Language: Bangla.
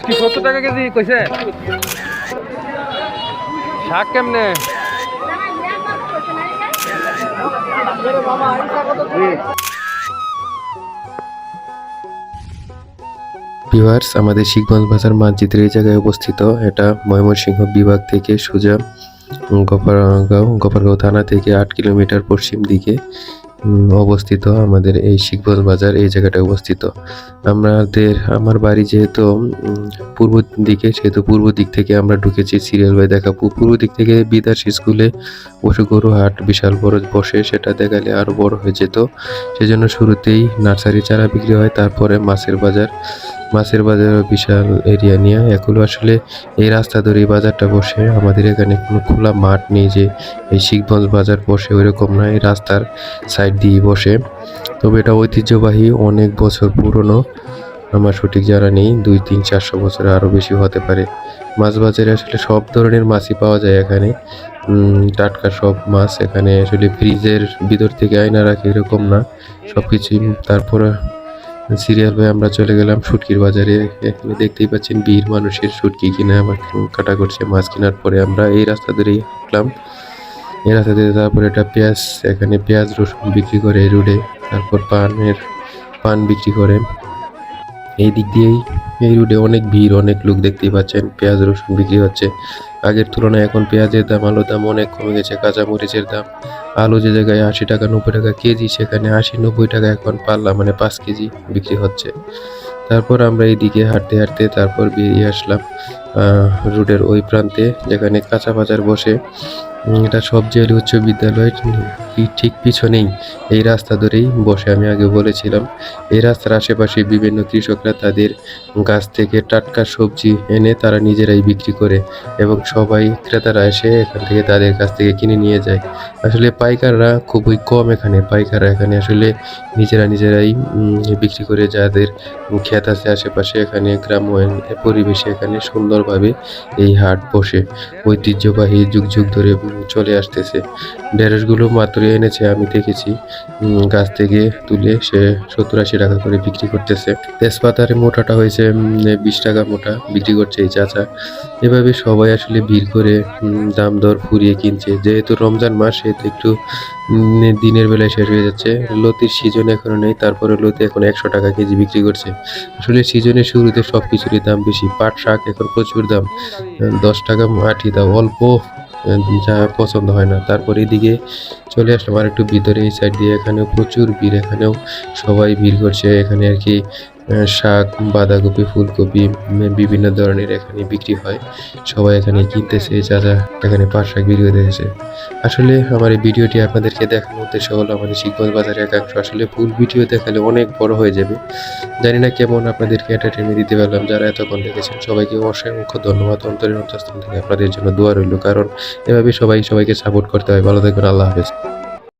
কি সত্তর টাকা কেজি কইছে? শাক কেমনে? ভিউয়ার্স আমাদের শিখগঞ্জ বাজার মানচিত্রে এই জায়গায় অবস্থিত এটা ময়মনসিংহ বিভাগ থেকে সোজা উম, গফরগাঁও গফরগাঁও থানা থেকে আট কিলোমিটার পশ্চিম দিকে। অবস্থিত, আমাদের এই শিখগঞ্জ বাজার এই জায়গাটায় অবস্থিত। আমাদের, আমার বাড়ি যেহেতু পূর্ব দিকে, সেহেতু পূর্ব দিক থেকে আমরা ঢুকেছি সিরিয়াল বাই দেখা পূর্ব দিক থেকে বিদাস স্কুলে বসে গরু হাট, বিশাল বড় বসে, সেটা দেখালে আরও বড় হয়ে যেত। সেজন্য শুরুতেই নার্সারি চারা বিক্রি হয়, তারপরে মাছের বাজার। মাছের বাজার বিশাল এরিয়া নিয়ে। এগুলো আসলে এই রাস্তা ধরে এই বাজারটা বসে। আমাদের এখানে কোনো খোলা মাঠ নেই যে এই শিখগঞ্জ বাজার বসে, ওইরকম না, এই রাস্তার সাইড দিয়ে বসে। তবে এটা ঐতিহ্যবাহী, অনেক বছর পুরনো। আমার সঠিক জানা নেই, দুই তিন চারশো বছর আরও বেশি হতে পারে। মাছ বাজারে আসলে সব ধরনের মাছই পাওয়া যায় এখানে। টাটকা সব মাছ এখানে আসলে ফ্রিজের ভিতর থেকে আয়না রাখে, এরকম না। সব কিছুই তারপরে সিরিয়াল ভাই, আমরা চলে গেলাম শুটকির বাজারে। এখানে দেখতেই পাচ্ছেন বীর মানুষের শুটকি কিনে, আবার কাটা করছে মাছ কেনার পরে আমরা এই রাস্তা ধরেই হাঁটলাম। এই রাস্তা দিয়ে তারপরে একটা পেঁয়াজ, এখানে পেঁয়াজ রসুন বিক্রি করে রোডে। তারপর পানের, পান বিক্রি করে। এই দিক দিয়েই এই রোডে অনেক ভিড়, অনেক লোক দেখতেই পাচ্ছেন, পেঁয়াজ রসুন বিক্রি হচ্ছে। আগের তুলনায় এখন পেঁয়াজের দাম, আলুর দাম অনেক কমে গেছে, কাঁচা মরিচের দাম আলু যে জায়গায় আশি টাকা, নব্বই টাকা কেজি, সেখানে আশি, নব্বই টাকা এখন পাল্লা মানে পাঁচ কেজি বিক্রি হচ্ছে। তারপর আমরা এইদিকে হাঁটতে হাঁটতে তারপর বেরিয়ে আসলাম রোডের ওই প্রান্তে, যেখানে কাঁচা বাজার বসে। এটা সবজি আলী উচ্চ বিদ্যালয় ঠিক পিছনেই? এই রাস্তা ধরেই বসে আমি আগে বলেছিলাম। এই রাস্তার আশেপাশে বিভিন্ন কৃষকরা তাদের গাছ থেকে টাটকা সবজি এনে তারা নিজেরাই বিক্রি করে এবং সবাই ক্রেতারা এসে এখান থেকে তাদের কাছ থেকে কিনে নিয়ে যায়। আসলে পাইকাররা খুবই কম এখানে। পাইকাররা এখানে আসলে নিজেরা নিজেরাই বিক্রি করে যাদের ক্ষেত আছে আশেপাশে এখানে, গ্রাম্য পরিবেশে এখানে সুন্দরভাবে এই হাট বসে। ঐতিহ্যবাহী যুগ যুগ ধরে চলে আসতেছে। ঢেঁড়সগুলো মাত্র এনেছে, আমি দেখেছি। গাছ থেকে তুলে সে সত্তর আশি টাকা করে বিক্রি করতেছে। তেজপাতার মোটাটা হয়েছে বিশ টাকা মোটা বিক্রি করছে এই চাচা। এভাবে সবাই আসলে ভিড় করে দাম দর ফুরিয়ে কিনছে। যেহেতু রমজান মাস, সেহেতু একটু দিনের বেলায় শেষ হয়ে যাচ্ছে। লতির সিজন এখনও নেই, তারপরে লতি এখন একশো টাকা কেজি বিক্রি করছে। আসলে সিজনের শুরুতে সব কিছুরই দাম বেশি। পাট, শাক এখন প্রচুর দাম। দশ টাকা আটি দাম অল্প যা পছন্দ হয় না। তারপর এদিকে চলে আসলাম আর একটু ভিতরে, এই সাইড দিয়ে এখানেও প্রচুর ভিড়, এখানেও সবাই ভিড় করছে। এখানে আর কি শাক, বাঁধাকপি, ফুলকপি বিভিন্ন ধরনের এখানে বিক্রি হয়। সবাই এখানে কিনতেছে যারা এখানে পাট শাক বিক্রি করতেছে আসলে আমার এই ভিডিওটি আপনাদেরকে দেখানোর উদ্দেশ্য হলো আমাদের শিখগঞ্জ বাজারের একাংশ। আসলে ফুল ভিডিও দেখালে অনেক বড় হয়ে যাবে। জানি না কেমন আপনাদেরকে এন্টারটেনমেন্ট দিতে পারলাম, যারা এতক্ষণ দেখেছেন, সবাইকে অসংখ্য ধন্যবাদ। অন্তরের অন্তঃস্থল থেকে আপনাদের জন্য দোয়া রইল, কারণ এভাবে সবাই সবাইকে সাপোর্ট করতে হয়। ভালো থাকবেন, আল্লাহ হাফেজ।